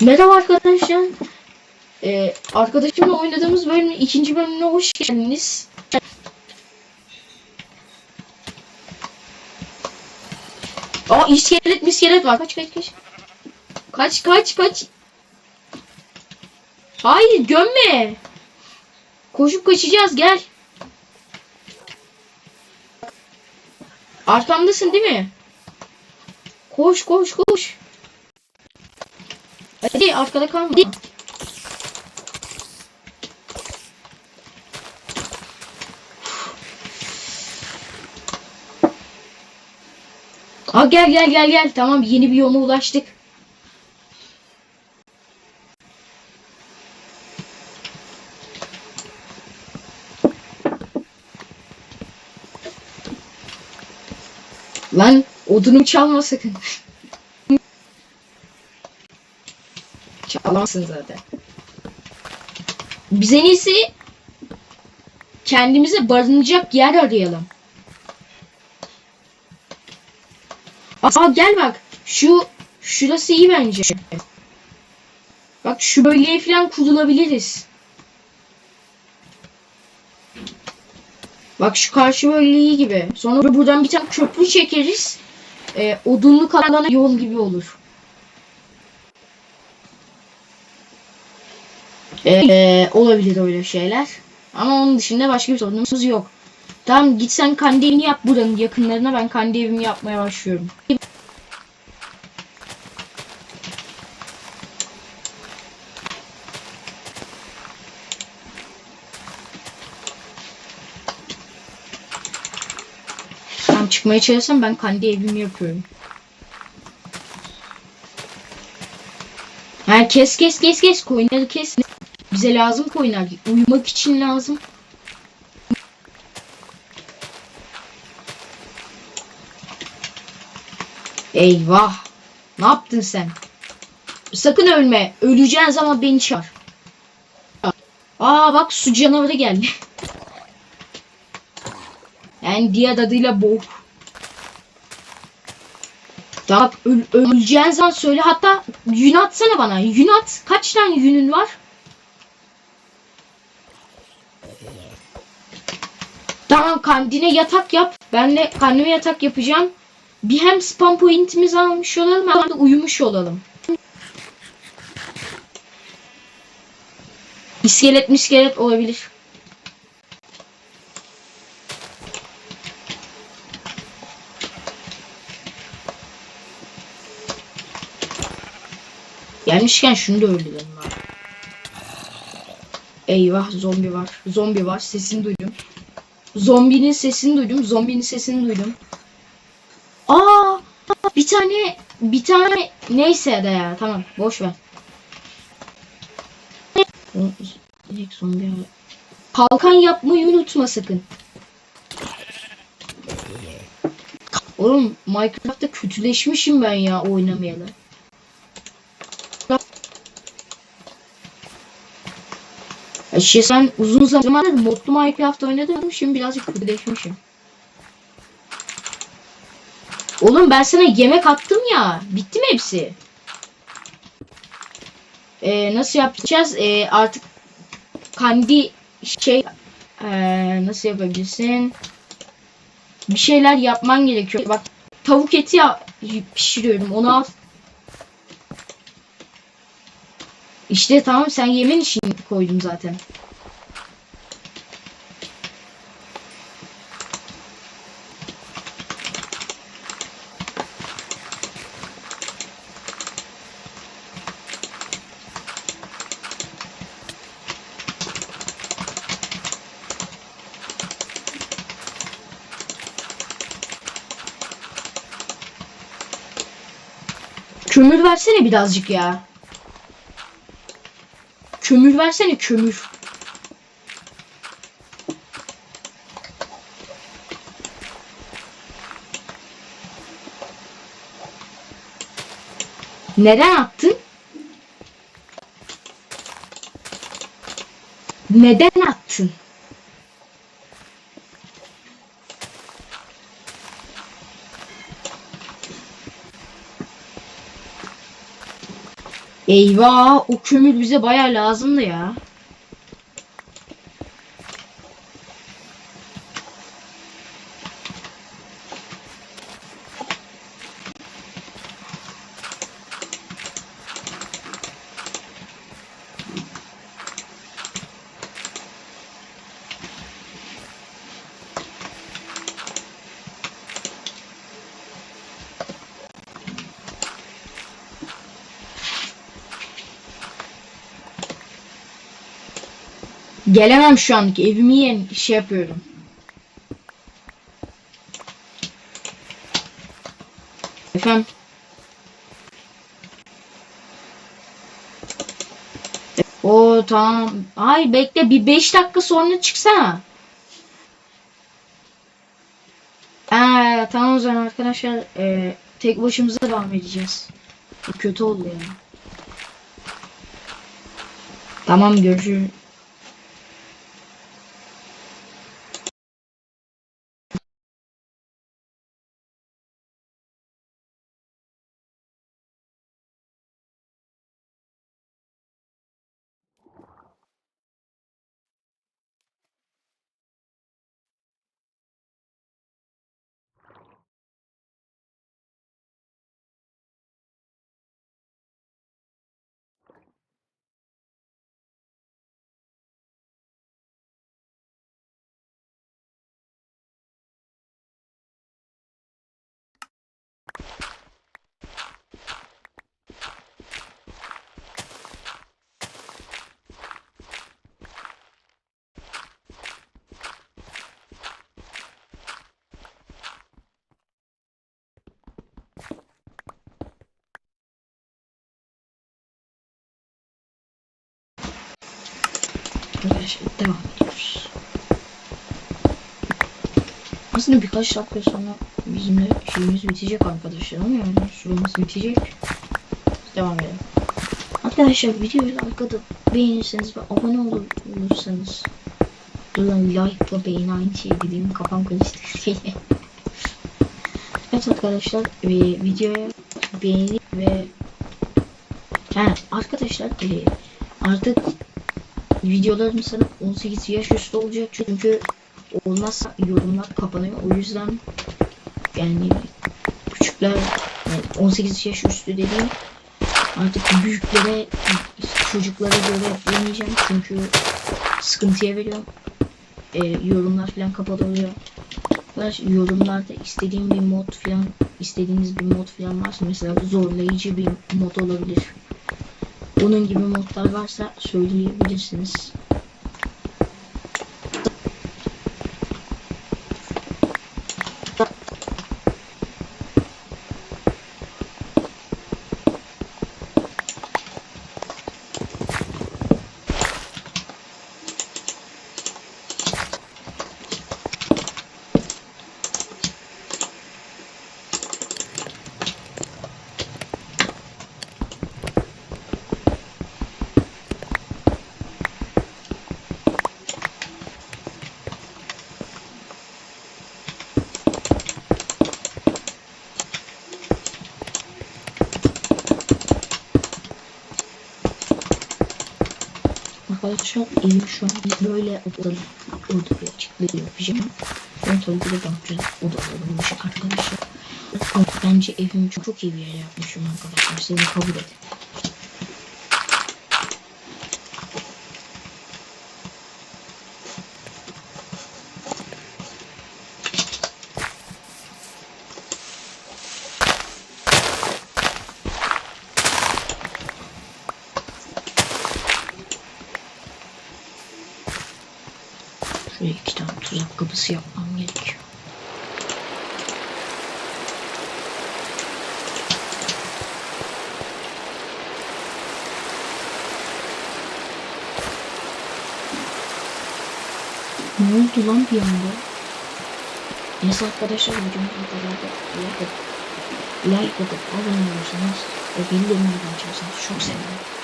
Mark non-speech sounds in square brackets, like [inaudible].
Merhaba arkadaşlar. Ee, arkadaşımla oynadığımız bölümün ikinci bölümüne hoş geldiniz. Aa iskelet miskelet var. Kaç kaç kaç. Kaç kaç kaç. Hayır gömme. Koşup kaçacağız gel. Arkamdasın değil mi? Koş koş koş. Hadi arkada kalma. Aa gel gel gel gel. Tamam yeni bir yola ulaştık. Lan odunu çalma sakın. Çalamazsın zaten. Biz en iyisi kendimize barınacak yer arayalım. Aa gel bak. Şu şurası iyi bence. Bak şu bölgeye falan kurulabiliriz. Bak şu karşı bölge iyi gibi. Sonra buradan bir tane köprü çekeriz. Ee, odunluk alana yol gibi olur. Ee, olabilir öyle şeyler. Ama onun dışında başka bir sorunumuz yok. Tamam git sen kendi yap buranın yakınlarına ben kendi evimi yapmaya başlıyorum. Tamam çıkmaya çalışsam ben kendi evimi yapıyorum. Ha kes kes kes kes koyunları kes. Bize lazım koyunlar. Uyumak için lazım. Eyvah. Ne yaptın sen? Sakın ölme. Öleceğin zaman beni çağır. Aa bak su canavarı geldi. [laughs] Yani diğer adıyla boğuk. Tamam öl öleceğin zaman söyle. Hatta yün atsana bana. Yün at. Kaç tane yünün var? Tamam kendine yatak yap. Ben de kendime yatak yapacağım. Bir hem spam pointimizi almış olalım hem de uyumuş olalım. İskelet miskelet olabilir. Gelmişken şunu da öldürelim. Eyvah zombi var. Zombi var. Sesini duydum. Zombinin sesini duydum. Zombinin sesini duydum. Aa! Bir tane bir tane neyse de ya tamam boş ver. Direkt zombi. Kalkan yapmayı unutma sakın. Oğlum Minecraft'ta kötüleşmişim ben ya oynamayalı. Şey sen uzun zamandır modlu Minecraft oynadım şimdi birazcık kötüleşmişim. Oğlum ben sana yemek attım ya. Bitti mi hepsi? Ee, nasıl yapacağız? Ee, artık kendi şey ee, nasıl yapabilirsin? Bir şeyler yapman gerekiyor. Bak tavuk eti pişiriyorum. Onu al. İşte tamam sen yemen için koydum zaten. Kömür versene birazcık ya. Kömür versene kömür. Neden attın? Neden attın? Eyvah o kömür bize baya lazımdı ya. Gelemem şu anki evimi yen şey yapıyorum. Efendim. O tamam. Ay bekle bir 5 dakika sonra çıksana. Aa, tamam o zaman arkadaşlar e, tek başımıza devam edeceğiz. Kötü oldu ya. Tamam görüşürüz. Arkadaşlar devam ediyoruz. Aslında birkaç dakika sonra bizim de şeyimiz bitecek arkadaşlar ama yani süremiz bitecek. Devam edelim. Arkadaşlar videoyu arkada beğenirseniz ve abone olur- olursanız Buradan like ve beğeni aynı şey dediğim kafam karıştı. [laughs] evet arkadaşlar e, videoya beğeni ve yani arkadaşlar e, artık videolarım sana 18 yaş üstü olacak çünkü olmazsa yorumlar kapanıyor. O yüzden yani küçükler yani 18 yaş üstü dediğim artık büyüklere çocuklara göre demeyeceğim çünkü sıkıntıya veriyorum e, yorumlar falan kapalı oluyor. Arkadaş yorumlarda istediğim bir mod falan istediğiniz bir mod falan varsa mesela zorlayıcı bir mod olabilir bunun gibi modlar varsa söyleyebilirsiniz. Arkadaşlar evim şu an böyle odalı odalı açıklığı yapacağım. Ki de bakacağız odalı olmuş arkadaşlar. Bence evim çok, çok iyi bir yere yapmışım arkadaşlar. Sizi kabul edin. Şuraya iki tane tuzak kapısı yapmam gerekiyor. Ne oldu lan bir anda? Neyse arkadaşlar videomu kadar da like atıp, like atıp abone olursanız ve bildirimleri açarsanız çok sevinirim.